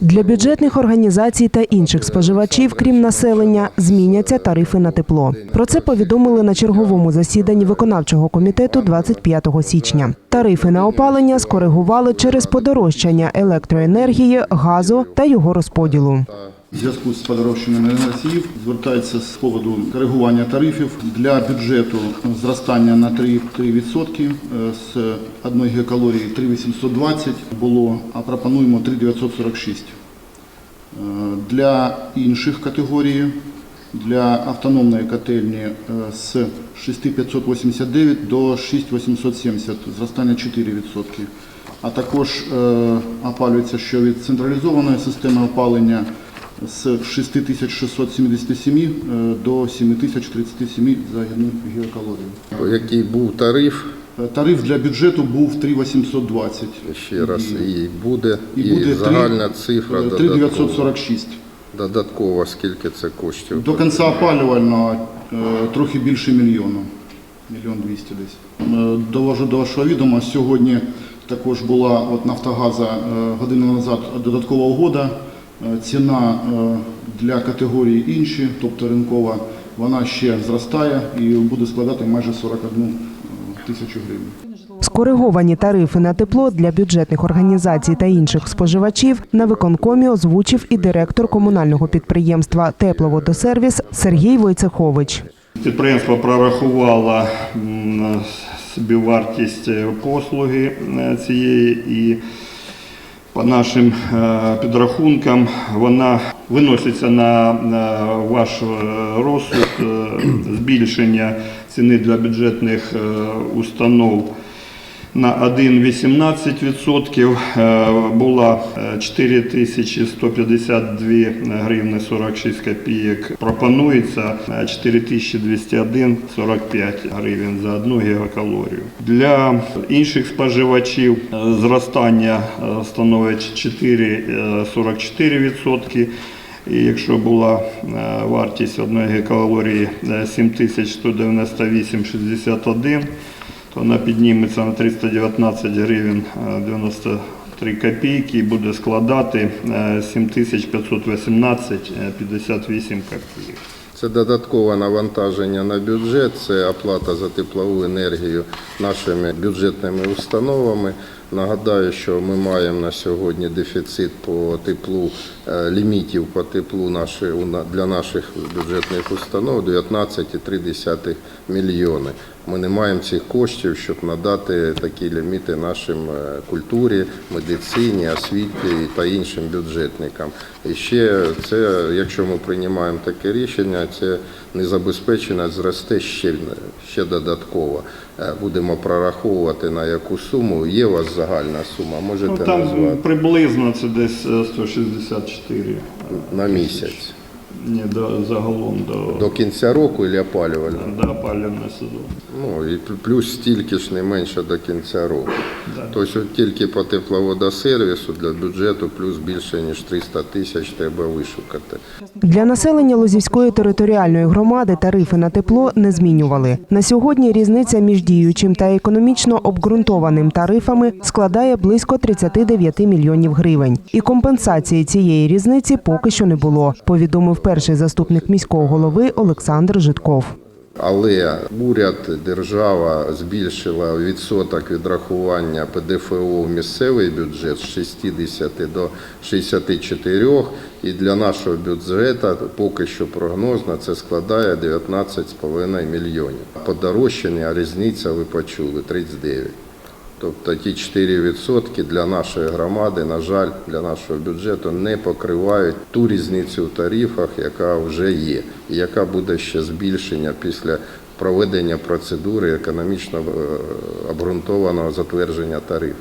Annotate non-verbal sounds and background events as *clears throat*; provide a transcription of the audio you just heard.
Для бюджетних організацій та інших споживачів, крім населення, зміняться тарифи на тепло. Про це повідомили на черговому засіданні виконавчого комітету 25 січня. Тарифи на опалення скоригували через подорожчання електроенергії, газу та його розподілу. В зв'язку з подорожчанням енергоносіїв звертається з поводу коригування тарифів для бюджету зростання на 3%, 3% е, з 1 гігакалорії 3,820 було, а пропонуємо 3,946. Е, Для інших категорій, для автономної котельні е, з 6,589 до 6,870, зростання 4%. А також опалюється, що від централізованої системи опалення з 6677 е, до 7037 за 1 гігакалорію. Який був тариф, Е, Тариф для бюджету був 3,820. ще раз, і буде, І і, буде загальна цифра е, додаткова, 3,946. додаткова, скільки це коштів. До кінця опалювального е, трохи більше мільйону. Мільйон двісті десь. Довожу до вашого відома, сьогодні також була от Нафтогаза годину назад додаткова угода. Е, Ціна е, для категорії інші, тобто ринкова, вона ще зростає і буде складати майже 41 е, тисячу гривень. Скориговані тарифи на тепло для бюджетних організацій та інших споживачів на виконкомі озвучив і директор комунального підприємства Тепловодосервіс Сергій Войцехович. Підприємство прорахувало собівартість послуги цієї і по нашим е, підрахункам. Вона виноситься на ваш е, розсуд е, *clears throat* збільшення ціни для бюджетних установ на 1,18% е, була е, 4152 гривни 46 копійок. Пропонується е, 4201,45 гривень за одну гігакалорію. Для інших споживачів е, зростання е, становить 4,44%. І якщо була е, вартість одної гігакалорії е, 7198,61, то вона підніметься на 319 гривень е, 93 копійки і буде складати е, 7518,58 копійок. Це додаткове навантаження на бюджет, це оплата за теплову енергію нашими бюджетними установами. Нагадаю, що ми маємо на сьогодні дефіцит по теплу, е, лімітів по теплу для наших бюджетних установ 19,3 мільйони. Ми не маємо цих коштів, щоб надати такі ліміти нашим е, культурі, медицині, освіті та іншим бюджетникам. І ще це, якщо ми приймаємо таке рішення, це незабезпеченість зросте ще, ще додатково. Е, Будемо прораховувати на яку суму. Є вас загальна сума, можете Ну, там назвати? приблизно це десь е, 164 на місяць. Ні, до, загалом до, До кінця року і опалювального. до опалювального сезону. Ну і плюс стільки ж не менше до кінця року. Тобто от тільки по тепловодосервісу для бюджету плюс більше ніж 300 тисяч треба вишукати. Для населення Лозівської територіальної громади тарифи на тепло не змінювали. На сьогодні різниця між діючим та економічно обґрунтованим тарифами складає близько 39 мільйонів гривень. І компенсації цієї різниці поки що не було, повідомив перший заступник міського голови Олександр Житков. Але уряд, держава збільшила відсоток відрахування ПДФО в місцевий бюджет з 60 до 64, і для нашого бюджету поки що прогнозно це складає 19,5 мільйонів. Подорожчання різниця ви почули 39. Тобто ті 4% для нашої громади, на жаль, для нашого бюджету не покривають ту різницю в тарифах, яка вже є, і яка буде ще збільшення після проведення процедури економічно е, обґрунтованого затвердження тарифів.